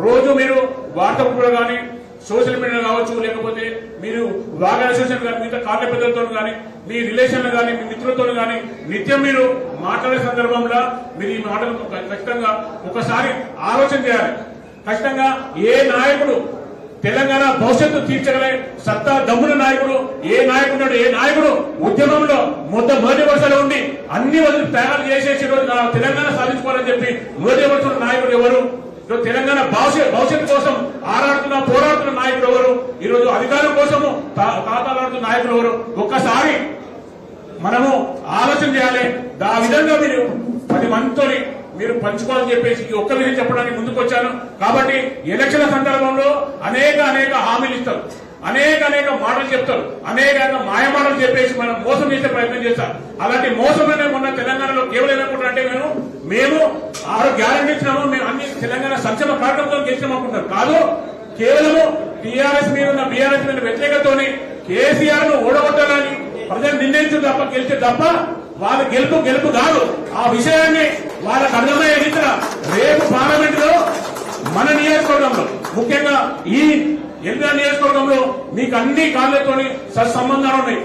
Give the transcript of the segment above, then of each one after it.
రోజు మీరు వాట్సాప్ కూడా కానీ సోషల్ మీడియా కావచ్చు లేకపోతే మీరు వాగా అసోసియేషన్ కానీ మిగతా కార్య పెద్దలతో కానీ మీ రిలేషన్లు కానీ మీ మిత్రులతో కానీ నిత్యం మీరు మాట్లాడే సందర్భంలో మీరు ఈ మాటలు ఖచ్చితంగా ఒకసారి ఆలోచన చేయాలి. ఖచ్చితంగా ఏ నాయకుడు తెలంగాణ భవిష్యత్తు తీర్చగలే సత్తా దమ్ముల నాయకుడు ఏ నాయకుడు ఏ నాయకుడు ఉద్యమంలో మొత్తం మొదటి వరుసలో ఉండి అన్ని వదిలి త్యాగాలు చేసేసి రోజు తెలంగాణ సాధించుకోవాలని చెప్పి మొదటి వరుసలో నాయకుడు ఎవరు? ఈరోజు తెలంగాణ భవిష్యత్ భవిష్యత్తు కోసం ఆరాడుతున్న పోరాడుతున్న నాయకుడు ఎవరు? ఈరోజు అధికారం కోసము తా- తాతాలాడుతున్న నాయకుడు ఎవరు? ఒక్కసారి మనము ఆలోచన చేయాలి. ఆ విధంగా మీరు పది మందితో మీరు పంచుకోవాలని చెప్పేసి ఈ ఒక్క విషయం చెప్పడానికి ముందుకు వచ్చాను కాబట్టి ఎలక్షన్ల సందర్భంలో అనేక అనేక హామీలు ఇస్తారు. అనేక అనేక మాటలు చెప్తారు. అనేక మాయ మాటలు చెప్పేసి మనం మోసం చేసే ప్రయత్నం చేస్తారు. అలాంటి మోసమనే మొన్న తెలంగాణలో కేవలం ఏమనుకుంటారంటే మేము మేము ఆరు గ్యారంటీ ఇచ్చినాము మేము అన్ని తెలంగాణ సంక్షేమ కార్యక్రమంతో గెలిచాం అనుకుంటారు కాదు కేవలము టీఆర్ఎస్ మీద ఉన్న బీఆర్ఎస్ మీద వ్యతిరేకతోని కేసీఆర్ను ఓడగొట్టాలని ప్రజలు నిర్ణయించు తప్ప గెలిచే తప్ప వాళ్ళ గెలుపు గెలుపు కాదు. ఆ విషయాన్ని వాళ్ళకు అర్థమయ్యే రీతిలో రేపు పార్లమెంట్లో మన నియోజకవర్గంలో ముఖ్యంగా ఈ ఎల్బీ నియోజకవర్గంలో మీకు అన్ని కాళ్ళతోని సత్సంబంధాలు ఉన్నాయి?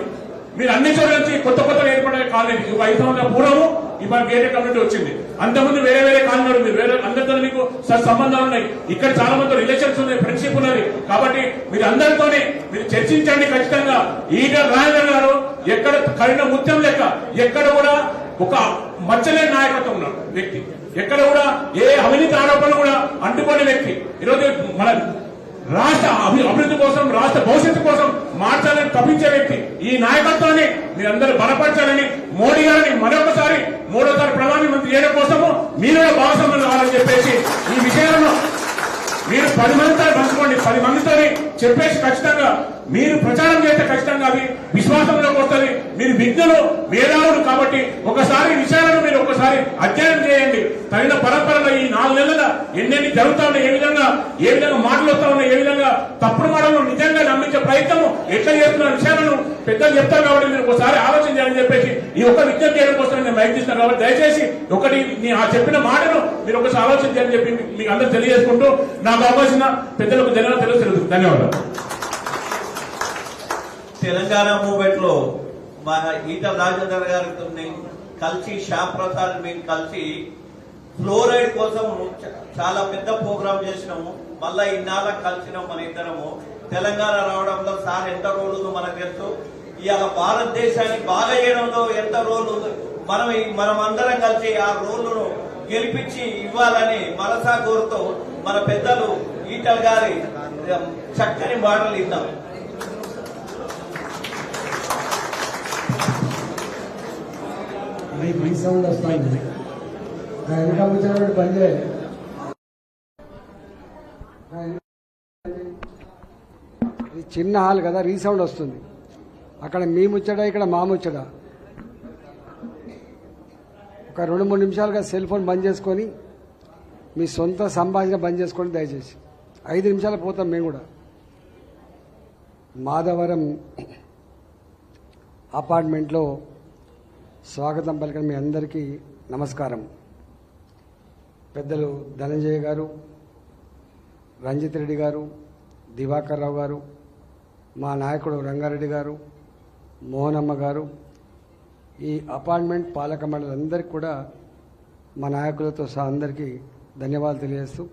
మీరు అన్ని చోట్ల నుంచి కొత్త కొత్త ఏర్పడే కాలనీ ఒక ఐదు సంవత్సరాల పూర్వము ఇవాళ వేరే కమ్యూనిటీ వచ్చింది. అంతకుముందు వేరే వేరే కాలనీలు మీరు వేరే అందరితో మీకు సంబంధాలు ఉన్నాయి. ఇక్కడ చాలా మంది రిలేషన్స్ ఉన్నాయి ఫ్రెండ్షిప్ ఉన్నది. కాబట్టి మీరు అందరితోనే మీరు చర్చించండి ఖచ్చితంగా. ఈట రాజేంద్ర గారు ఎక్కడ కరిన ముత్యం లెక్క ఎక్కడ కూడా ఒక మచ్చలేని నాయకత్వం ఉన్నాడు వ్యక్తి. ఎక్కడ కూడా ఏ అవినీతి ఆరోపణలు కూడా అంటుకోని వ్యక్తి. ఈరోజు మన రాష్ట్ర అభి- అభివృద్ధి కోసం రాష్ట్ర భవిష్యత్తు కోసం మార్చాలని తప్పించే వ్యక్తి ఈ నాయకత్వాన్ని మీరందరూ బలపరచాలని మోడీ గారిని మరొకసారి మూడోసారి ప్రధానమంత్రి చేయడం కోసము మీరు భాగస్వామ్యం కావాలని చెప్పేసి ఈ విషయాలను మీరు పది మందితో పంచుకోండి. పది మందితో చెప్పేసి ఖచ్చితంగా మీరు ప్రచారం చేస్తే ఖచ్చితంగా అవి విశ్వాసంలో కొడుతుంది. మీరు విజ్ఞులు మేధావులు కాబట్టి ఒకసారి విషయాలను మీరు ఒకసారి అధ్యయనం చేయండి. తగిన పరంపరలో జరుగుతా ఉన్నాయి ఏ విధంగా ఏ విధంగా మాటలు వస్తా ఉన్నాయి ఏ విధంగా తప్పుడు మాటలు నిజంగా నమ్మించే ప్రయత్నం ఎట్లా చేస్తున్న విషయాలను పెద్దలు చెప్తారు కాబట్టి మీరు ఒకసారి ఆలోచన చేయాలని చెప్పేసి ఈ ఒక్క విజ్ఞప్తి చేయడం కోసం నేను ప్రయత్నిస్తాను కాబట్టి దయచేసి ఒకటి నీ ఆ చెప్పిన మాటను మీరు ఒకసారి ఆలోచన చేయాలని చెప్పి మీకు అందరూ తెలియజేసుకుంటూ నాకు అవకాశం పెద్దలకు జనాలు తెలుసు ధన్యవాదాలు. తెలంగాణ మూవ్మెంట్లో మా ఈటల రాజేందర్ గారితో కలిసి శ్యామ్ ప్రసాద్ మేము కలిసి ఫ్లోరైడ్ కోసం చాలా పెద్ద ప్రోగ్రాం చేసినాము. మళ్ళా ఇన్నాళ్ళ కలిసినాం మన ఇద్దరము. తెలంగాణ రావడంలో సార్ ఎంత రోల్ ఉందో మనకు తెలుసు. ఇవాళ భారతదేశాన్ని బాగా చేయడంలో ఎంత రోల్ మనం మనం అందరం కలిసి ఆ రోల్ను గెలిపించి ఇవ్వాలని మనసా కోరుతూ మన పెద్దలు ఈటల్ గారి చక్కని మాటలు ఇద్దాం. మై మై సౌండ్ వస్తాయి ఆ వెనక కూర్చున్నప్పుడు పని చేయాలి ఇది చిన్న హాల్ కదా రీసౌండ్ వస్తుంది. అక్కడ మీ ముచ్చట ఇక్కడ మా ముచ్చట. ఒక రెండు మూడు నిమిషాలుగా సెల్ ఫోన్ బంద్ చేసుకొని మీ సొంత సంభాషణ బంద్ చేసుకోండి దయచేసి. ఐదు నిమిషాలు పోతాం మేము కూడా. మాధవరం అపార్ట్మెంట్లో స్వాగతం పలికిన మీ అందరికీ నమస్కారం. పెద్దలు ధనంజయ గారు రంజిత్ రెడ్డి గారు దివాకర్ రావు గారు మా నాయకుడు రంగారెడ్డి గారు మోహనమ్మ గారు ఈ అపార్ట్మెంట్ పాలక మండలి అందరికీ కూడా మా నాయకులతో సహా అందరికీ ధన్యవాదాలు తెలియజేస్తూ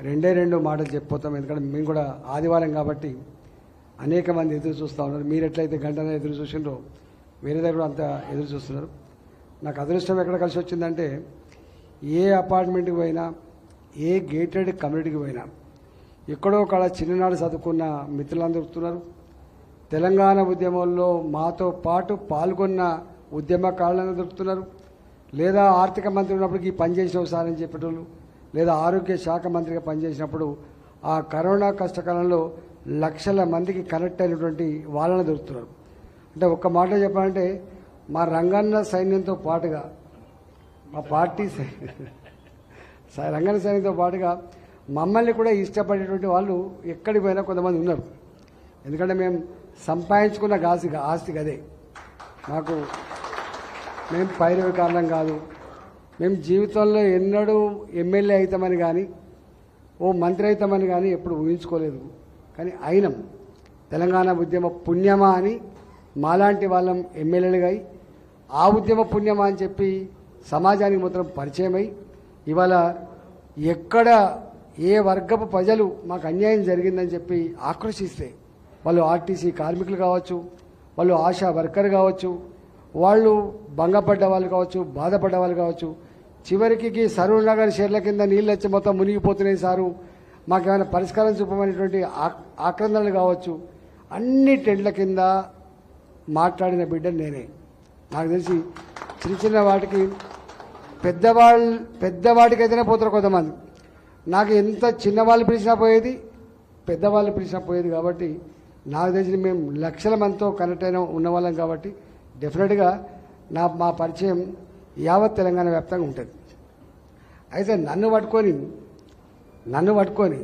రెండే రెండు మాటలు చెప్పిపోతాం ఎందుకంటే మేము కూడా ఆదివారం కాబట్టి అనేక మంది ఎదురు చూస్తూ ఉన్నారు. మీరు ఎట్లయితే గంటనే ఎదురు చూసిండ్రో వేరే దగ్గర అంత ఎదురు చూస్తున్నారు. నాకు అదృష్టం ఎక్కడ కలిసి వచ్చిందంటే ఏ అపార్ట్మెంట్కి పోయినా ఏ గేటెడ్ కమ్యూనిటీకి పోయినా ఎక్కడో ఒక చిన్ననాడు చదువుకున్న మిత్రులందరూ దొరుకుతున్నారు తెలంగాణ ఉద్యమంలో మాతో పాటు పాల్గొన్న ఉద్యమకారులను దొరుకుతున్నారు. లేదా ఆర్థిక మంత్రి ఉన్నప్పటికీ పనిచేసిన ఒకసారి అని చెప్పేటోళ్ళు లేదా ఆరోగ్య శాఖ మంత్రిగా పనిచేసినప్పుడు ఆ కరోనా కష్టకాలంలో లక్షల మందికి కనెక్ట్ అయినటువంటి వాళ్ళని దొరుకుతున్నారు. అంటే ఒక్క మాట చెప్పాలంటే మా రంగన్న సైన్యంతో పాటుగా మా పార్టీ సై- సై- రంగన్న పాటుగా మమ్మల్ని కూడా ఇష్టపడేటువంటి వాళ్ళు ఎక్కడికి పోయినా కొంతమంది ఉన్నారు. ఎందుకంటే మేము సంపాదించుకున్న ఆస్తి ఆస్తి అదే మాకు మేము పైరవి కారణం కాదు. మేము జీవితంలో ఎన్నడూ ఎమ్మెల్యే అవుతామని కానీ ఓ మంత్రి అవుతామని కానీ ఎప్పుడు ఊహించుకోలేదు. కానీ అయినం. తెలంగాణ ఉద్యమ పుణ్యమా అని మాలాంటి వాళ్ళం ఎమ్మెల్యేలుగా అయి ఆ ఉద్యమ పుణ్యమా అని చెప్పి సమాజానికి మొత్తం పరిచయమై ఇవాళ ఎక్కడ ఏ వర్గపు ప్రజలు మాకు అన్యాయం జరిగిందని చెప్పి ఆక్రోషిస్తే వాళ్ళు ఆర్టీసీ కార్మికులు కావచ్చు వాళ్ళు ఆశా వర్కర్ కావచ్చు వాళ్ళు భంగపడ్డ వాళ్ళు కావచ్చు బాధపడ్డ వాళ్ళు కావచ్చు చివరికి సరూర్ నగర్ షేర్ల కింద నీళ్ళు వచ్చి మొత్తం మునిగిపోతున్నాయి సారు. మాకేమైనా పరిష్కారం చూపమైనటువంటి ఆక్రందనలు కావచ్చు. అన్ని టెంట్ల కింద మాట్లాడిన బిడ్డ నేనే. నాకు తెలిసి చిన్న చిన్న వాటికి పెద్దవాళ్ళు పెద్దవాటికి అయితేనే పోతారు కొంతమంది. నాకు ఎంత చిన్నవాళ్ళు పిలిచినా పోయేది పెద్దవాళ్ళు పిలిచినా పోయేది కాబట్టి నాకు తెలిసి మేము లక్షల మందితో కనెక్ట్ అయిన ఉన్నవాళ్ళం కాబట్టి డెఫినెట్గా నా మా పరిచయం యావత్ తెలంగాణ వ్యాప్తంగా ఉంటుంది. అయితే నన్ను పట్టుకొని నన్ను పట్టుకొని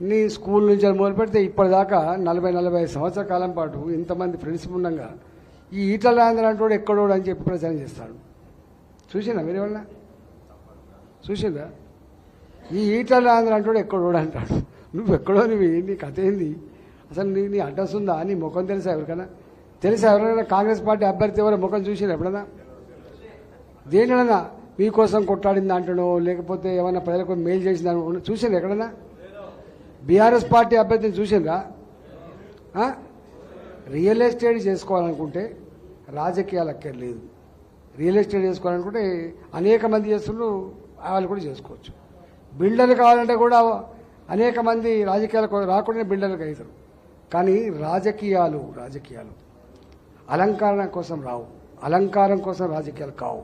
నీ స్కూల్ నుంచి మొదలు పెడితే ఇప్పటిదాకా నలభై నలభై సంవత్సర సంవత్సరాల కాలం పాటు ఇంతమంది ఫ్రెండ్స్ ఉండగా ఈ ఈటల రాజేంద్ర అంటోడు ఎక్కడోడు అని చెప్పి ప్రచారం చేస్తాడు. చూసిందా మీరు ఏమన్నా చూసిందా ఈ ఈటల రాజేంద్ర అంటోడు ఎక్కడోడు అంటాడు. నువ్వు ఎక్కడో నువ్వు నీ కథ ఏంది? అసలు నీ నీ అడ్రస్ ఉందా? నీ ముఖం తెలుసా ఎవరికైనా? తెలుసా ఎవరైనా కాంగ్రెస్ పార్టీ అభ్యర్థి ఎవరో ముఖం చూసినా ఎప్పుడన్నా? దేనినైనా మీకోసం కొట్లాడింది అంటనో లేకపోతే ఏమైనా ప్రజలకు మేలు చేసిందని చూసాను ఎక్కడన్నా? బీఆర్ఎస్ పార్టీ అభ్యర్థిని చూసిందా రియల్ ఎస్టేట్ చేసుకోవాలనుకుంటే రాజకీయాలు అక్కర్లేదు. రియల్ ఎస్టేట్ చేసుకోవాలనుకుంటే అనేక మంది చేస్తున్నారు వాళ్ళు కూడా చేసుకోవచ్చు. బిల్డర్లు కావాలంటే కూడా అనేక మంది రాజకీయాలకు రాకుండా బిల్డర్లకు అవుతారు కానీ రాజకీయాలు రాజకీయాలు. అలంకరణ కోసం రావు. అలంకారం కోసం రాజకీయాలు కావు.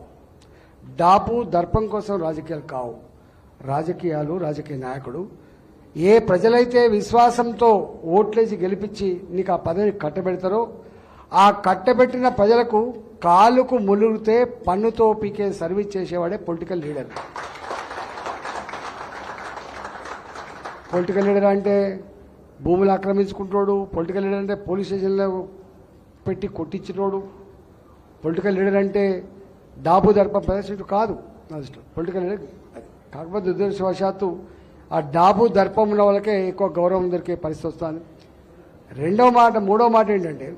డాపు దర్పం కోసం రాజకీయాలు కావు. రాజకీయాలు రాజకీయ నాయకుడు ఏ ప్రజలైతే విశ్వాసంతో ఓట్లేసి గెలిపించి నీకు ఆ పదవిని కట్టబెడతారో ఆ కట్టబెట్టిన ప్రజలకు కాలుకు ములుగుతే పన్నుతో పీకే సర్వీస్ చేసేవాడే పొలిటికల్ లీడర్. పొలిటికల్ లీడర్ అంటే భూములు ఆక్రమించుకుంటాడు పొలిటికల్ లీడర్ అంటే పోలీస్ స్టేషన్లో పెట్టి కొట్టించినోడు పొలిటికల్ లీడర్ అంటే డాబు దర్ప ప్రదర్శించు కాదు నా దృష్టిలో. పొలిటికల్ లీడర్ కాకపోతే దురదృష్టవశాత్తు ఆ డాబు దర్పం ఉన్న వాళ్ళకే ఎక్కువ గౌరవం దొరికే పరిస్థితి వస్తుంది రెండవ మాట మూడవ మాట ఏంటంటే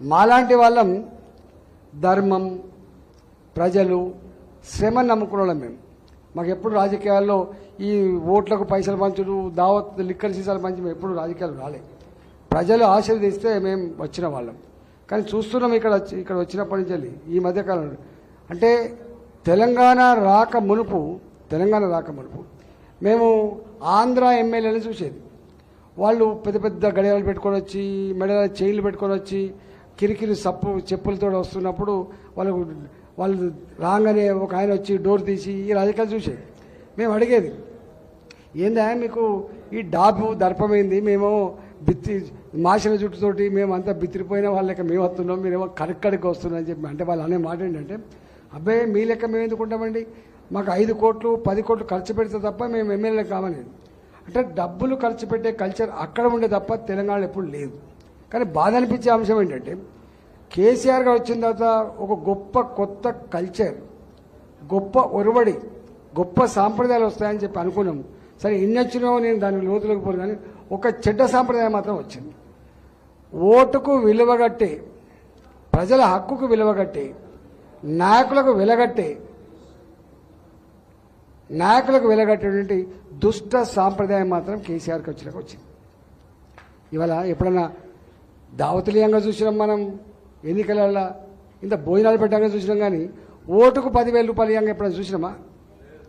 మాలాంటి వాళ్ళం ధర్మం ప్రజలు శ్రమ నమ్ముకున్న వాళ్ళం మేము. మాకు ఎప్పుడు రాజకీయాల్లో ఈ ఓట్లకు పైసలు పంచుడు దావత్ లిక్కర్ సీసాలు పంచి మేము ఎప్పుడు రాజకీయాలు రాలే. ప్రజలు ఆశీర్వదిస్తే మేము వచ్చిన వాళ్ళం. కానీ చూస్తున్నాం ఇక్కడ వచ్చి ఇక్కడ వచ్చినప్పటి నుంచి వెళ్ళి ఈ మధ్యకాలంలో. అంటే తెలంగాణ రాక మునుపు తెలంగాణ రాక మునుపు మేము ఆంధ్ర ఎమ్మెల్యేని చూసేది. వాళ్ళు పెద్ద పెద్ద గడియాలు పెట్టుకొని వచ్చి మెడల చైన్లు పెట్టుకొని వచ్చి కిరికిరి సప్పు చెప్పులతో వస్తున్నప్పుడు వాళ్ళకు వాళ్ళు రాగానే ఒక ఆయన వచ్చి డోర్ తీసి ఈ రాజకీయాలు చూసేది. మేము అడిగేది ఏందా మీకు ఈ డాబు దర్పమైంది? మేము బిత్తి మాసిన జుట్టుతోటి మేము అంతా బిత్తిరిపోయిన వాళ్ళ లెక్క మేము వస్తున్నాం మీరేమో కడక్కడికి వస్తున్నాం అని చెప్పి. అంటే వాళ్ళు అనే మాట ఏంటంటే అబ్బాయి మీ లెక్క మేము ఎందుకుంటామండి మాకు ఐదు కోట్లు పది కోట్లు ఖర్చు పెడితే తప్ప మేము ఎమ్మెల్యే కామనేది అంటే డబ్బులు ఖర్చు పెట్టే కల్చర్ అక్కడ ఉండే తప్ప తెలంగాణలో ఎప్పుడు లేదు. కానీ బాధ అనిపించే అంశం ఏంటంటే కేసీఆర్ గారు వచ్చిన తర్వాత ఒక గొప్ప కొత్త కల్చర్ గొప్ప ఒరవడి గొప్ప సాంప్రదాయాలు వస్తాయని చెప్పి అనుకున్నాం. సరే ఇన్ని వచ్చినామో నేను దాని లోతులోకి పోను కానీ ఒక చెడ్డ సాంప్రదాయం మాత్రం వచ్చింది. ఓటుకు విలువగట్టే ప్రజల హక్కుకు విలువగట్టే నాయకులకు వెలగట్టే నాయకులకు వెలగట్టేటువంటి దుష్ట సాంప్రదాయం మాత్రం కేసీఆర్కి వచ్చినాక వచ్చింది. ఇవాళ ఎప్పుడన్నా దావతలీయంగా చూసినాం మనం ఎన్నికలలో ఇంత భోజనాలు పెట్టాక చూసినాం కానీ ఓటుకు పదివేల రూపాయలు ఇవ్వంగా ఎప్పుడైనా చూసినామా?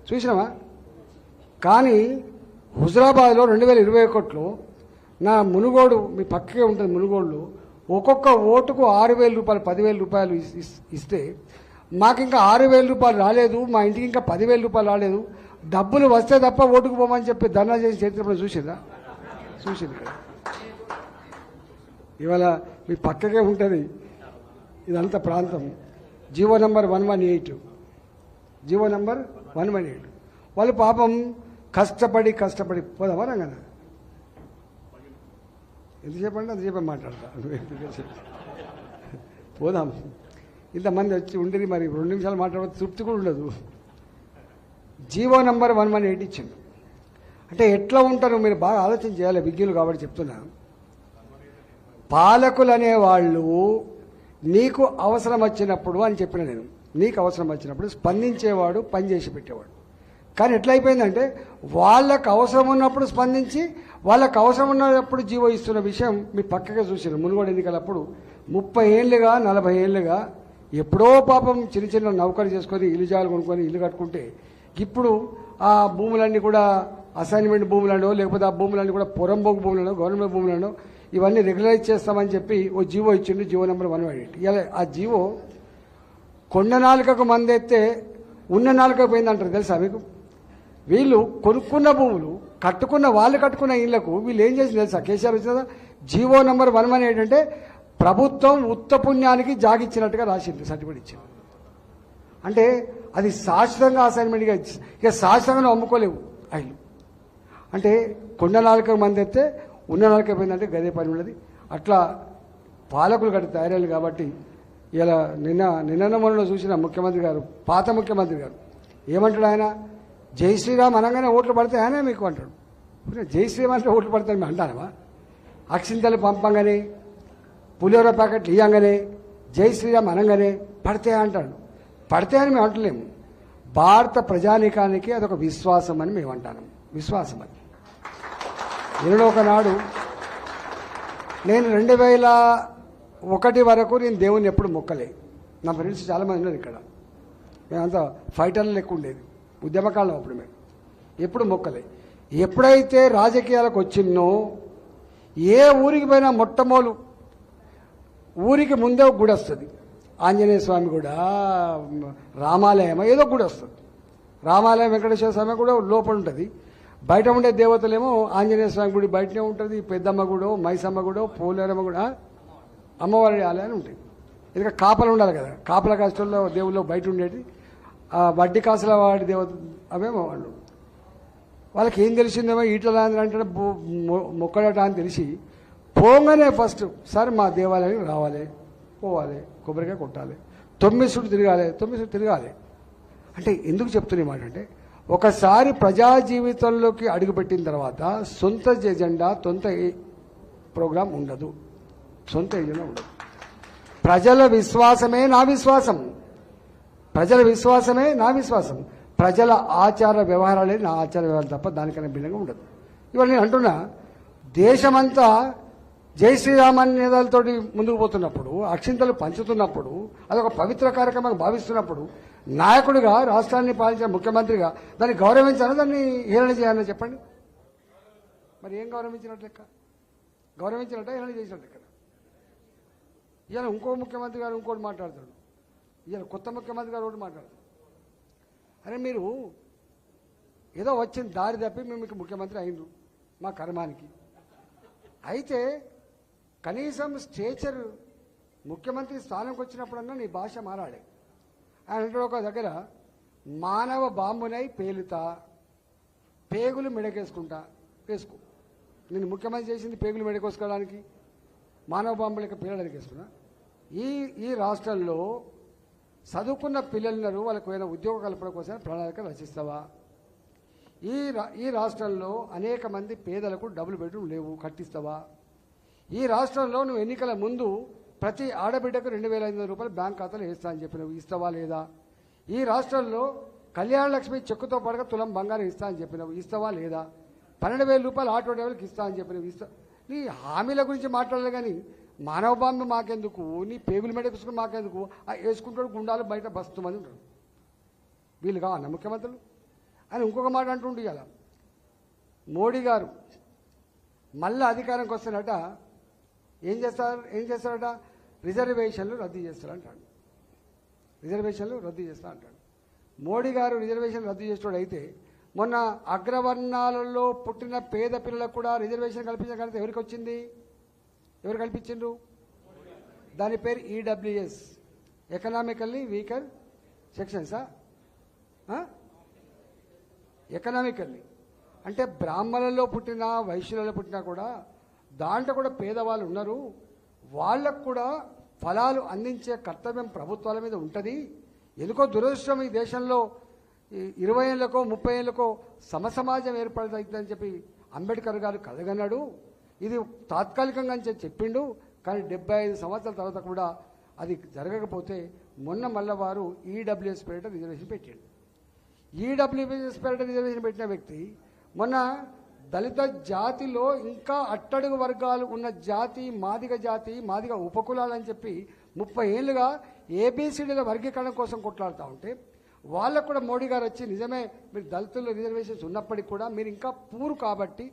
చూసినామా? కానీ హుజరాబాద్లో రెండు వేల ఇరవై ఒకటిలో నా మునుగోడు మీ పక్కకే ఉంటుంది మునుగోడులో ఒక్కొక్క ఓటుకు ఆరు వేల రూపాయలు పదివేల రూపాయలు ఇస్తే మాకు ఇంకా ఆరు వేల రూపాయలు రాలేదు మా ఇంటికి ఇంకా పదివేల రూపాయలు రాలేదు. డబ్బులు వస్తే తప్ప ఓటుకు పోమని చెప్పి ధర్నా చేసి చేసినప్పుడు చూసిందా చూసింది ఇవాళ మీ పక్కకే ఉంటుంది ఇదంతా ప్రాంతం. GO number one one eight. GO number one one eight. వాళ్ళు పాపం కష్టపడి కష్టపడి పోదామా రంగన ఎంత చెప్పండి? అంత చెప్పి మాట్లాడతా పోదాం. ఇంతమంది వచ్చి ఉండిరి మరి రెండు నిమిషాలు మాట్లాడవచ్చు తృప్తి కూడా ఉండదు. GO number one one eight ఇచ్చింది అంటే ఎట్లా ఉంటారు మీరు బాగా ఆలోచన చేయాలి విజ్ఞులు కాబట్టి చెప్తున్నా. పాలకులు అనేవాళ్ళు నీకు అవసరం వచ్చినప్పుడు అని చెప్పిన నేను నీకు అవసరం వచ్చినప్పుడు స్పందించేవాడు పని చేసి పెట్టేవాడు. కానీ ఎట్లయిపోయిందంటే వాళ్ళకు అవసరం ఉన్నప్పుడు స్పందించి వాళ్ళకు అవసరం ఉన్నప్పుడు జీవో ఇస్తున్న విషయం మీ పక్కగా చూసిన మునుగోడు ఎన్నికలప్పుడు ముప్పై ఏళ్ళుగా నలభై ఏళ్ళుగా ఎప్పుడో పాపం చిన్న చిన్న నౌకరు చేసుకొని ఇల్లు జాలు కొనుక్కొని ఇల్లు కట్టుకుంటే ఇప్పుడు ఆ భూములన్నీ కూడా అసైన్మెంట్ భూములను లేకపోతే ఆ భూములన్నీ కూడా పొరంబోకు భూములను గవర్నమెంట్ భూములను ఇవన్నీ రెగ్యులైజ్ చేస్తామని చెప్పి ఓ జీవో ఇచ్చిండు జీవో నెంబర్ వన్ ఇలా ఆ జీవో కొండ నాలుకకు మందైతే ఉన్న నాలుకకు పోయిందంటారు తెలుసా మీకు? వీళ్ళు కొనుక్కున్న భూములు కట్టుకున్న వాళ్ళు కట్టుకున్న ఇళ్ళకు వీళ్ళు ఏం చేసింది తెలుసా? కేసీఆర్ వచ్చిన జీవో నెంబర్ వన్ వన్ ఏంటంటే ప్రభుత్వం ఉత్త పుణ్యానికి జాగిచ్చినట్టుగా రాసింది సర్టిఫికేట్ ఇచ్చింది. అంటే అది శాశ్వతంగా అసైన్మెంట్గా ఇచ్చి ఇక శాశ్వతంగా అమ్ముకోలేవు అయ్యి అంటే కొండ నాలుక మంది అయితే ఉన్న నాలుక పోయిందంటే గదే పని ఉన్నది అట్లా పాలకులు గట్టి తయారయ్యారు కాబట్టి ఇలా నిన్న నిన్న మనలో చూసిన ముఖ్యమంత్రి గారు పాత ముఖ్యమంత్రి గారు ఏమంటాడు ఆయన? జై శ్రీరామ్ అనగానే ఓట్లు పడతాయనే మీకు అంటాడు. జై శ్రీరామ్ అంటే ఓట్లు పడతాయి మేము అంటానమా అక్షింతలు పంపంగానే పులిహోర ప్యాకెట్లు ఇయ్యంగానే జై శ్రీరామ్ అనగానే పడితే అంటాడు. పడితే అని మేము అంటలేము. భారత ప్రజానీకానికి అదొక విశ్వాసం అని మేము అంటాను. విశ్వాసం అని నేను ఒకనాడు నేను రెండు వేల ఒకటి వరకు నేను దేవుని ఎప్పుడు మొక్కలే. నా ఫ్రెండ్స్ చాలామంది ఉన్నారు ఇక్కడ. మేమంతా ఫైటర్లు లెక్క ఉండేది. ఉద్యమకాలం అప్పుడు మేము. ఎప్పుడు మొక్కలే. ఎప్పుడైతే రాజకీయాలకు వచ్చిందో ఏ ఊరికి పోయినా మొట్టమొదలు ఊరికి ముందే ఒక గుడి వస్తుంది. ఆంజనేయ స్వామి కూడా రామాలయం ఏదో గుడి వస్తుంది. రామాలయం వెంకటేశ్వర స్వామి కూడా లోపల ఉంటుంది. బయట ఉండే దేవతలేమో ఆంజనేయ స్వామి గుడి బయటనే ఉంటుంది పెద్దమ్మ గుడో మైసమ్మ గుడో పోలేరమ్మ కూడా అమ్మవారి ఆలయాలు ఉంటాయి. ఎందుకంటే కాపలు ఉండాలి కదా. కాపల కష్టంలో దేవుళ్ళు బయట ఉండేది వడ్డీ కాసుల వాడి దేవత అవేమో వాళ్ళు. వాళ్ళకి ఏం తెలిసిందేమో ఈటల అంటే మొక్కడట అని తెలిసి పోగానే ఫస్ట్ సార్ మా దేవాలయానికి రావాలి. పోవాలి. కొబ్బరికాయ కొట్టాలి. తొమ్మిది సుడు తిరగాలి. తొమ్మిది సుడు తిరగాలి. అంటే ఎందుకు చెప్తున్నా మాట అంటే ఒకసారి ప్రజా జీవితంలోకి అడుగుపెట్టిన తర్వాత సొంత ఎజెండా సొంత ప్రోగ్రాం ఉండదు. సొంత ఎజెండా ఉండదు. ప్రజల విశ్వాసమే నా విశ్వాసం. ప్రజల విశ్వాసమే నా విశ్వాసం. ప్రజల ఆచార వ్యవహారాలే నా ఆచార వ్యవహారాలు తప్ప దానికన్నా భిన్నంగా ఉండదు. ఇవాళ నేను అంటున్నా దేశమంతా జై శ్రీరామ్ అనే నినాదాలతోటి ముందుకు పోతున్నప్పుడు అక్షింతలు పంచుతున్నప్పుడు అదొక పవిత్ర కార్యక్రమం భావిస్తున్నప్పుడు నాయకుడిగా రాష్ట్రాన్ని పాలించిన ముఖ్యమంత్రిగా దాన్ని గౌరవించాలని దాన్ని హేళన చేయాలని చెప్పండి. మరి ఏం గౌరవించినట్లు లెక్క? గౌరవించినట్ట హేళన చేసినట్టు లెక్క ఇవాళ ఇంకో ముఖ్యమంత్రి గారు ఇంకోటి మాట్లాడతాడు ఇవాళ కొత్త ముఖ్యమంత్రి గారు ఒకటి మాట్లాడతాడు అరే మీరు ఏదో వచ్చిన దారి తప్పి మేము మీకు ముఖ్యమంత్రి అయిండు మా కర్మానికి. అయితే కనీసం స్టేచర్ ముఖ్యమంత్రి స్థానంకి వచ్చినప్పుడన్నా నీ భాష మారాలి. ఆయన ఒక దగ్గర మానవ బాంబునై పేలుతా పేగులు మెడకేసుకుంటా వేసుకో. నేను ముఖ్యమంత్రి చేసింది పేగులు మెడకేసుకోవడానికి మానవ బాంబు లెక్క పేలడానికి వేసుకున్నా. ఈ ఈ రాష్ట్రంలో చదువుకున్న పిల్లలున్నారు వాళ్ళకు ఏదైనా ఉద్యోగ కల్పన కోసం ప్రణాళిక రచిస్తావా? ఈ రా ఈ రాష్ట్రంలో అనేక మంది పేదలకు డబుల్ బెడ్రూమ్ లేవు కట్టిస్తావా? ఈ రాష్ట్రంలో నువ్వు ఎన్నికల ముందు ప్రతి ఆడబిడ్డకు రెండు వేల ఐదు వందల రూపాయలు బ్యాంక్ ఖాతాలో వేస్తా అని నువ్వు ఇస్తావా లేదా? ఈ రాష్ట్రంలో కళ్యాణ లక్ష్మి చెక్కుతో పాటుగా తులం బంగారం ఇస్తా అని నువ్వు ఇస్తావా లేదా? పన్నెండు వేల రూపాయలు ఆటో డ్రైవర్కి ఇస్తా అని నువ్వు ఇస్తా నీ హామీల గురించి మాట్లాడలే కానీ మానవ బాంబు మాకెందుకు? నీ పేగుల మీద వేసుకుని మాకెందుకు? ఆ వేసుకుంటాడు గుండాలు బయట బస్తుమని మంది ఉంటారు వీళ్ళు కావన్న ముఖ్యమంత్రులు? అని ఇంకొక మాట అంటుండే ఇవాళ. మోడీ గారు మళ్ళీ అధికారంకి వస్తున్నట ఏం చేస్తారు? ఏం చేస్తారట? రిజర్వేషన్లు రద్దు చేస్తారంటాడు. రిజర్వేషన్లు రద్దు చేస్తా అంటాడు మోడీ గారు రిజర్వేషన్ రద్దు చేసేవాడు అయితే మొన్న అగ్రవర్ణాలలో పుట్టిన పేద పిల్లలకు కూడా రిజర్వేషన్ కల్పించిన ఘనత ఎవరికి వచ్చింది? ఎవరు కల్పించిండ్రు? దాని పేరు ఈడబ్ల్యూఎస్ ఎకనామికల్లీ వీకర్ సెక్షన్సా ఎకనామికల్లీ అంటే బ్రాహ్మణులలో పుట్టిన వైశ్యులలో పుట్టినా కూడా దాంట్లో కూడా పేదవాళ్ళు ఉన్నారు. వాళ్ళకు కూడా ఫలాలు అందించే కర్తవ్యం ప్రభుత్వాల మీద ఉంటుంది. ఎందుకో దురదృష్టం ఈ దేశంలో ఇరవై ఏళ్ళకో ముప్పై ఏళ్ళకో సమసమాజం ఏర్పడదని చెప్పి అంబేద్కర్ గారు కలగన్నాడు. ఇది తాత్కాలికంగా అని చెప్పి చెప్పిండు. కానీ డెబ్బై ఐదు సంవత్సరాల తర్వాత కూడా అది జరగకపోతే మొన్న మళ్ళీ వారు ఈడబ్ల్యూఎస్ పేరిట రిజర్వేషన్ పెట్టాడు. ఈడబ్ల్యూఎస్ పేరిట రిజర్వేషన్ పెట్టిన వ్యక్తి మొన్న దళిత జాతిలో ఇంకా అట్టడుగు వర్గాలు ఉన్న జాతి మాదిగ జాతి మాదిగ ఉపకులాలు అని చెప్పి ముప్పై ఏళ్ళుగా ఏబిసిడీల వర్గీకరణ కోసం కొట్లాడుతూ ఉంటే వాళ్ళకు కూడా మోడీ గారు వచ్చి నిజమే మీరు దళితుల్లో రిజర్వేషన్స్ ఉన్నప్పటికీ కూడా మీరు ఇంకా పూరు కాబట్టి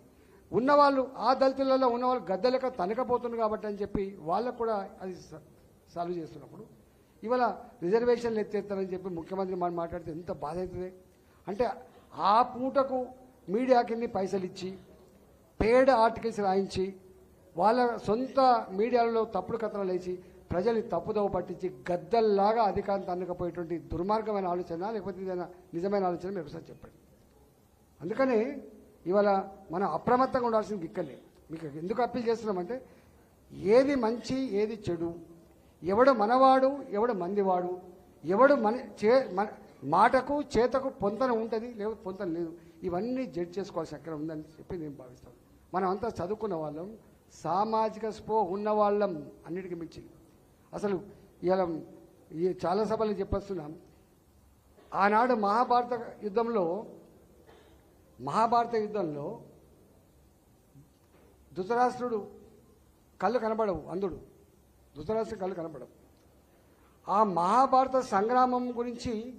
ఉన్నవాళ్ళు ఆ దళితులలో ఉన్నవాళ్ళు గద్దెలక తనకపోతున్నారు కాబట్టి అని చెప్పి వాళ్ళకు కూడా అది స- సాల్వ్ చేస్తున్నప్పుడు ఇవాళ రిజర్వేషన్లు ఎత్తేస్తారని చెప్పి ముఖ్యమంత్రి మనం మాట్లాడితే ఎంత బాధ అవుతుంది? అంటే ఆ పూటకు మీడియాకి పైసలు ఇచ్చి పేడ్ ఆర్టికల్స్ రాయించి వాళ్ళ సొంత మీడియాలలో తప్పుడు కథనాలు వేసి ప్రజల్ని తప్పుదోవ పట్టించి గద్దల్లాగా అధికారం తన్నకపోయేటువంటి దుర్మార్గమైన ఆలోచన లేకపోతే ఏదైనా నిజమైన ఆలోచన మీరు ఒకసారి చెప్పండి. అందుకని ఇవాళ మనం అప్రమత్తంగా ఉండాల్సింది ఇక్కడే మీకు ఎందుకు అప్పీల్ చేస్తున్నామంటే ఏది మంచి ఏది చెడు ఎవడు మనవాడు ఎవడు మందివాడు ఎవడు మన చే మన మాటకు చేతకు పొంతన ఉంటుంది లేకపోతే పొంతన లేదు. ఇవన్నీ జడ్జ్ చేసుకోవాల్సిన అక్కడ ఉందని చెప్పి నేను భావిస్తాను. మనం అంతా చదువుకున్న వాళ్ళం సామాజిక స్పో ఉన్నవాళ్ళం అన్నిటికీ మించి అసలు ఇలా ఈ చాలా సభలు చెప్పేస్తున్నాం ఆనాడు మహాభారత యుద్ధంలో మహాభారత యుద్ధంలో ధృతరాష్ట్రుడు కళ్ళు కనబడవు అందుడు. ధృతరాష్ట్రుడు కళ్ళు కనబడవు. ఆ మహాభారత సంగ్రామం గురించి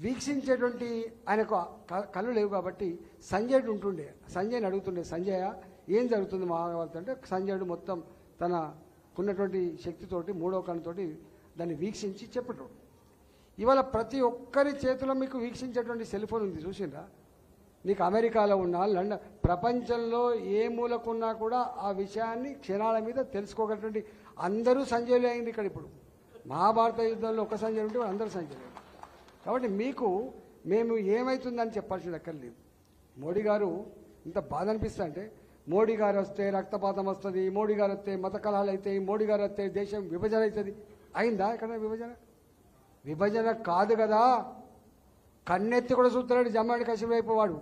వీక్షించేటువంటి ఆయనకు క- కళ్ళు లేవు కాబట్టి సంజయుడు ఉంటుండే. సంజయ్ని అడుగుతుండే సంజయ ఏం జరుగుతుంది మహాభారత? అంటే సంజయుడు మొత్తం తన ఉన్నటువంటి శక్తితోటి మూడో కన్నుతోటి దాన్ని వీక్షించి చెప్పటం. ఇవాళ ప్రతి ఒక్కరి చేతిలో మీకు వీక్షించేటువంటి సెల్ ఫోన్ ఉంది చూసిండ్రా? నీకు అమెరికాలో ఉన్నా లండన్ ప్రపంచంలో ఏ మూలకున్నా కూడా ఆ విషయాన్ని క్షణాల మీద తెలుసుకోగలటువంటి అందరూ సంజయులే అయింది ఇక్కడ ఇప్పుడు. మహాభారత యుద్ధంలో ఒక సంజయ్ ఉంటే అందరూ సంజయులు. కాబట్టి మీకు మేము ఏమవుతుందని చెప్పాల్సింది అక్కర్లేదు మోడీ గారు ఇంత బాధ అనిపిస్తా అంటే మోడీ గారు వస్తే రక్తపాతం వస్తుంది మోడీ గారు వస్తే మత కలహాలు అవుతాయి మోడీ గారు వస్తే దేశం విభజన అవుతుంది. అయిందా ఇక్కడ విభజన? విభజన కాదు కదా. కన్నెత్తి కూడా చూస్తున్నాడు జమ్మూ అండ్ కాశ్మీర్ వైపు వాడు.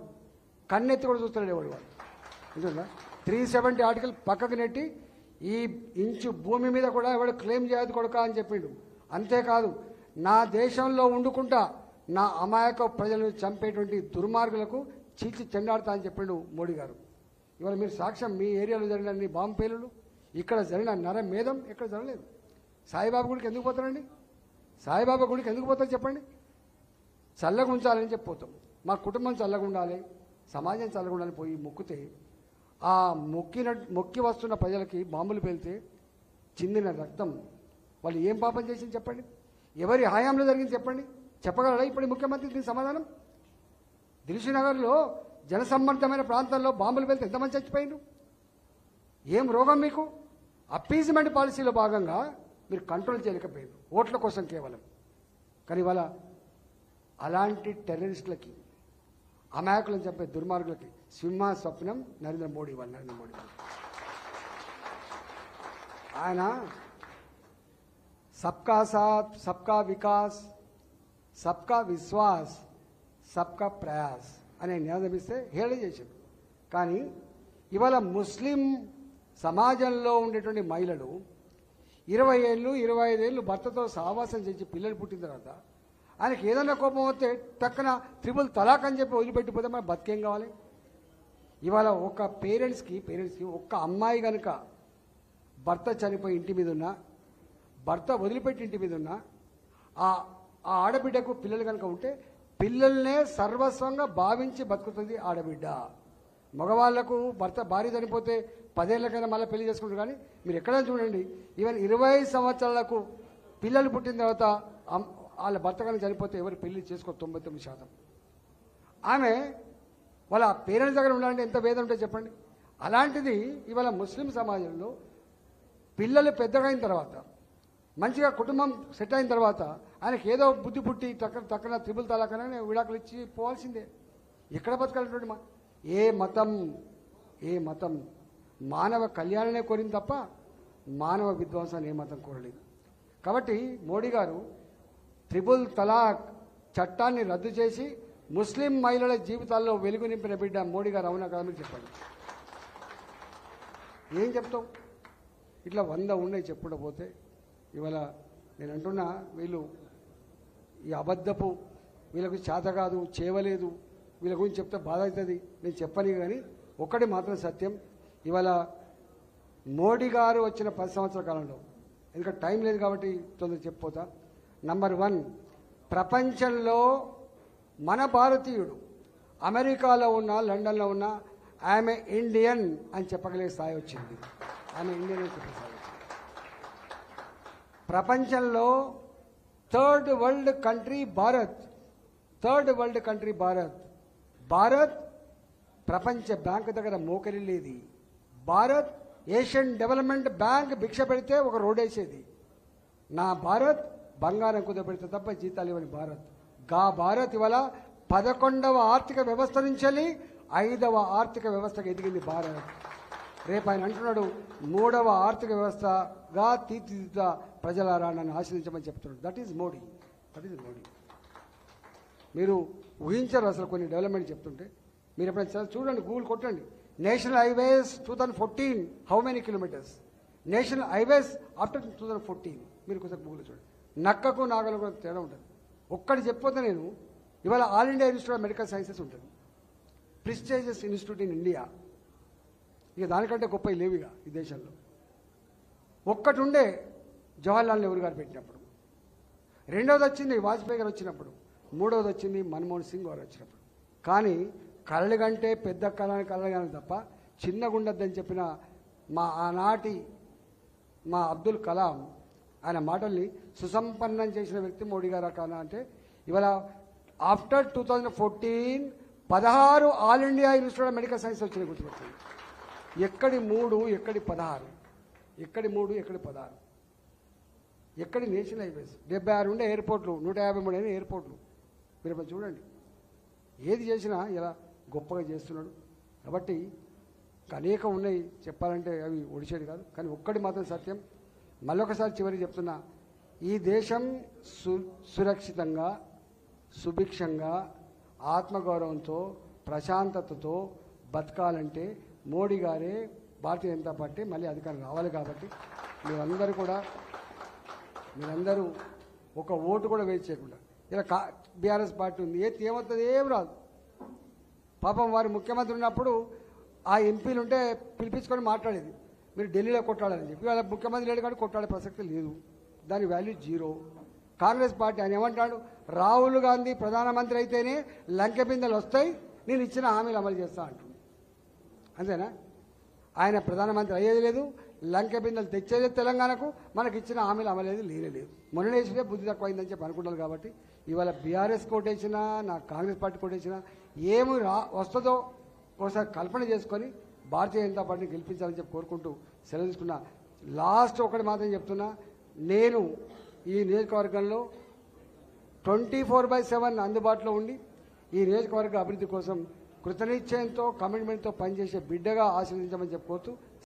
కన్నెత్తి కూడా చూస్తున్నాడు ఎవడు వాడు. నిజంగా? త్రీ సెవెంటీ ఆర్టికల్ పక్కకు నెట్టి ఈ ఇంచు భూమి మీద కూడా ఎవడు క్లెయిమ్ చేయదు కొడుక అని చెప్పిండు. అంతేకాదు నా దేశంలో ఉండుకుంటా నా అమాయక ప్రజలను చంపేటువంటి దుర్మార్గులకు చీల్చి చెండాడుతా అని చెప్పిండు మోడీ గారు. ఇవాళ మీరు సాక్ష్యం మీ ఏరియాలో జరిగిన అన్ని బాంబు పేలులు ఇక్కడ జరిగిన నరమేధం ఎక్కడ జరగలేదు. సాయిబాబా గుడికి ఎందుకు పోతారండి? సాయిబాబా గుడికి ఎందుకు పోతారు చెప్పండి? చల్లగా ఉంచాలని చెప్పి పోతాం. మా కుటుంబం చల్లగా ఉండాలి సమాజం చల్లగా ఉండాలని పోయి మొక్కితే ఆ మొక్కిన మొక్కి వస్తున్న ప్రజలకి బాంబులు పేలితే చిందిన రక్తం వాళ్ళు ఏం పాపం చేసింది చెప్పండి? ఎవరి హయాంలో జరిగింది చెప్పండి? చెప్పగలరా ఇప్పుడు ముఖ్యమంత్రి దీని సమాధానం? దిల్సునగర్లో జనసమ్మర్దమైన ప్రాంతాల్లో బాంబులు వెళ్తే ఎంతమంది చచ్చిపోయిండ్రు ఏం రోగం మీకు? అప్పీజ్మెంట్ పాలసీలో భాగంగా మీరు కంట్రోల్ చేయలేకపోయారు ఓట్ల కోసం కేవలం. కానీ ఇవాళ అలాంటి టెర్రరిస్టులకి అమాయకులను చెప్పే దుర్మార్గులకి సింహ స్వప్నం నరేంద్ర మోడీ వాళ్ళు నరేంద్ర మోడీ. వాళ్ళు ఆయన సబ్కా సాత్ సబ్కా వికాస్ సబ్కా విశ్వాస్ సబ్కా ప్రయాస్ అనే నినాదం ఇస్తే హేళ చేశాడు కానీ ఇవాళ ముస్లిం సమాజంలో ఉండేటువంటి మహిళలు ఇరవై ఏళ్ళు ఇరవై ఐదేళ్ళు భర్తతో సహవాసం చేసి పిల్లలు పుట్టిన తర్వాత ఆయనకి ఏదైనా కోపం వస్తే టక్కన త్రిపుల్ తలాక్ అని చెప్పి వదిలిపెట్టిపోతే మన బతికేం కావాలి ఇవాళ ఒక పేరెంట్స్కి పేరెంట్స్కి ఒక్క అమ్మాయి కనుక భర్త చనిపోయి ఇంటి మీద ఉన్నా భర్త వదిలిపెట్టి ఇంటి మీద ఉన్న ఆ ఆ ఆడబిడ్డకు పిల్లలు కనుక ఉంటే పిల్లల్నే సర్వస్వంగా భావించి బతుకుతుంది ఆడబిడ్డ. మగవాళ్ళకు భర్త భార్య చనిపోతే పదేళ్ళకైనా మళ్ళీ పెళ్ళి చేసుకుంటారు కానీ మీరు ఎక్కడైనా చూడండి ఈవెన్ ఇరవై సంవత్సరాలకు పిల్లలు పుట్టిన తర్వాత వాళ్ళ భర్త కనుక చనిపోతే ఎవరు పెళ్ళి చేసుకో తొంభై తొమ్మిది శాతం. ఆమె వాళ్ళ పేరెంట్స్ దగ్గర ఉండాలంటే ఎంత వేదన ఉంటే చెప్పండి. అలాంటిది ఇవాళ ముస్లిం సమాజంలో పిల్లలు పెద్దగా అయిన తర్వాత మంచిగా కుటుంబం సెట్ అయిన తర్వాత ఆయనకి ఏదో బుద్ధి పుట్టి తక్క తక్కన త్రిబుల్ తలాకనే విడాకులు ఇచ్చి పోవాల్సిందే. ఎక్కడ బతకాలటువంటి మా ఏ మతం ఏ మతం మానవ కళ్యాణనే కోరింది తప్ప మానవ విధ్వంసాన్ని ఏ మతం కోరలేదు. కాబట్టి మోడీ గారు త్రిబుల్ తలాక్ చట్టాన్ని రద్దు చేసి ముస్లిం మహిళల జీవితాల్లో వెలుగు నింపిన బిడ్డ మోడీ గారు అవునా కదా మీరు చెప్పండి. ఏం చెప్తావు? ఇట్లా వంద ఉన్నాయి చెప్పుకుంటూ పోతే ఇవాళ నేను అంటున్నా వీళ్ళు ఈ అబద్ధపు వీళ్ళకు చేత కాదు చేయలేదు వీళ్ళ గురించి చెప్తే బాధ అవుతుంది. నేను చెప్పని కానీ ఒక్కటి మాత్రం సత్యం. ఇవాళ మోడీ గారు వచ్చిన పది సంవత్సరాల కాలంలో ఇంకా టైం లేదు కాబట్టి తొందరగా చెప్పిపోతా. నంబర్ వన్ ప్రపంచంలో మన భారతీయుడు అమెరికాలో ఉన్న లండన్లో ఉన్న ఆమె ఇండియన్ అని చెప్పగలిగే స్థాయి వచ్చింది. ఆమె ఇండియన్ అని చెప్పేసి. ప్రపంచంలో third world country Bharat. Third world country Bharat. Bharat ప్రపంచ బ్యాంకు దగ్గర మోకరిల్లేది. భారత్ ఏషియన్ డెవలప్మెంట్ బ్యాంక్ భిక్ష పెడితే ఒక రోడ్ వేసేది నా భారత్ బంగారం కుదపెడితే తప్ప జీతాలు ఇవ్వని భారత్. గా భారత్ ఇవాళ పదకొండవ ఆర్థిక వ్యవస్థ నుంచి ఐదవ ఆర్థిక వ్యవస్థకు ఎదిగింది భారత్. రేపు ఆయన అంటున్నాడు మూడవ ఆర్థిక వ్యవస్థగా తీర్చిదిద్దా ప్రజలారా నన్ను ఆశ్రయించమని చెప్తున్నాడు. That is Modi that is Modi మీరు ఊహించరు అసలు కొన్ని డెవలప్మెంట్ చెప్తుంటే. మీరు ఎప్పుడైనా చూడండి గూగుల్ కొట్టండి. National highways two thousand fourteen how many kilometres national highways after two thousand fourteen మీరు కొంచెం గూగుల్ చూడండి. నక్కకు నాగలకు కూడా తేడా ఉంటుంది. ఒక్కటి చెప్పొద్దు నేను. ఇవాళ all India institute of medical sciences ఉంటుంది. ప్రిస్టేజియస్ ఇన్స్టిట్యూట్ ఇన్ ఇండియా ఇక దానికంటే గొప్ప లేవు ఇక ఈ దేశంలో. ఒక్కటి ఉండే జవహర్లాల్ నెహ్రూ గారు పెట్టినప్పుడు. రెండవది వచ్చింది వాజ్పేయి గారు వచ్చినప్పుడు. మూడవది వచ్చింది మన్మోహన్ సింగ్ గారు వచ్చినప్పుడు. కానీ కళలు కంటే పెద్ద కళ కళలు కానీ తప్ప చిన్నగా ఉండద్దని చెప్పిన మా ఆనాటి మా అబ్దుల్ కలాం ఆయన మాటల్ని సుసంపన్నం చేసిన వ్యక్తి మోడీ గారు కానా అంటే ఇవాళ ఆఫ్టర్ టూ థౌజండ్ ఫోర్టీన్ పదహారు all India institute of medical science వచ్చినాయి గుర్తుపెట్టింది ఎక్కడి మూడు ఎక్కడి పదహారు? ఎక్కడి మూడు ఎక్కడి పదహారు? ఎక్కడి నేషనల్ హైవేస్ డెబ్బై ఆరు ఉండే ఎయిర్పోర్ట్లు నూట యాభై మూడు అయిన ఎయిర్పోర్ట్లు. మీరు ఇప్పుడు చూడండి ఏది చేసినా ఇలా గొప్పగా చేస్తున్నాడు. కాబట్టి అనేక ఉన్నాయి చెప్పాలంటే అవి ఒడిచేది కాదు కానీ ఒక్కటి మాత్రం సత్యం. మళ్ళొకసారి చివరికి చెప్తున్నా ఈ దేశం సు సురక్షితంగా సుభిక్షంగా ఆత్మగౌరవంతో ప్రశాంతతతో బతకాలంటే మోడీ గారే భారతీయ జనతా పార్టీ మళ్ళీ అధికారం రావాలి కాబట్టి మీరందరూ కూడా మీరందరూ ఒక ఓటు కూడా వేచి చేయకుండా. ఇలా కా బీఆర్ఎస్ పార్టీ ఉంది. ఏది ఏమవుతుంది ఏం రాదు. పాపం వారి ముఖ్యమంత్రి ఉన్నప్పుడు ఆ ఎంపీలు ఉంటే పిలిపించుకొని మాట్లాడేది. మీరు ఢిల్లీలో కొట్టాలని చెప్పి. వాళ్ళ ముఖ్యమంత్రి లేడు కానీ కొట్టాడే ప్రసక్తి లేదు. దాని వాల్యూ జీరో. కాంగ్రెస్ పార్టీ ఆయన ఏమంటాడు? రాహుల్ గాంధీ ప్రధానమంత్రి అయితేనే లంక బిందెలు వస్తాయి నేను ఇచ్చిన హామీలు అమలు చేస్తా అంటుంది. అంతేనా? ఆయన ప్రధానమంత్రి అయ్యేది లేదు. లంక బిందెలు తెచ్చేది తెలంగాణకు మనకి ఇచ్చిన హామీలు అమలేదు లేనే మొన్ననేసినే బుద్ధి తక్కువైందని చెప్పి అనుకుంటారు కాబట్టి ఇవాళ బీఆర్ఎస్ కోటేసినా నా కాంగ్రెస్ పార్టీ కోటేసినా ఏమి రా వస్తుందో ఒకసారి కల్పన చేసుకొని భారతీయ జనతా పార్టీని గెలిపించాలని చెప్పి కోరుకుంటూ సెలవు తీసుకున్నా. లాస్ట్ ఒకటి మాత్రం చెప్తున్నా నేను ఈ నియోజకవర్గంలో ట్వంటీ ఫోర్ బై సెవెన్ అందుబాటులో ఉండి ఈ నియోజకవర్గ అభివృద్ధి కోసం కృతనిశ్చయంతో కమిట్మెంట్తో పనిచేసే బిడ్డగా ఆశీర్వదించమని చెప్పుకోవచ్చు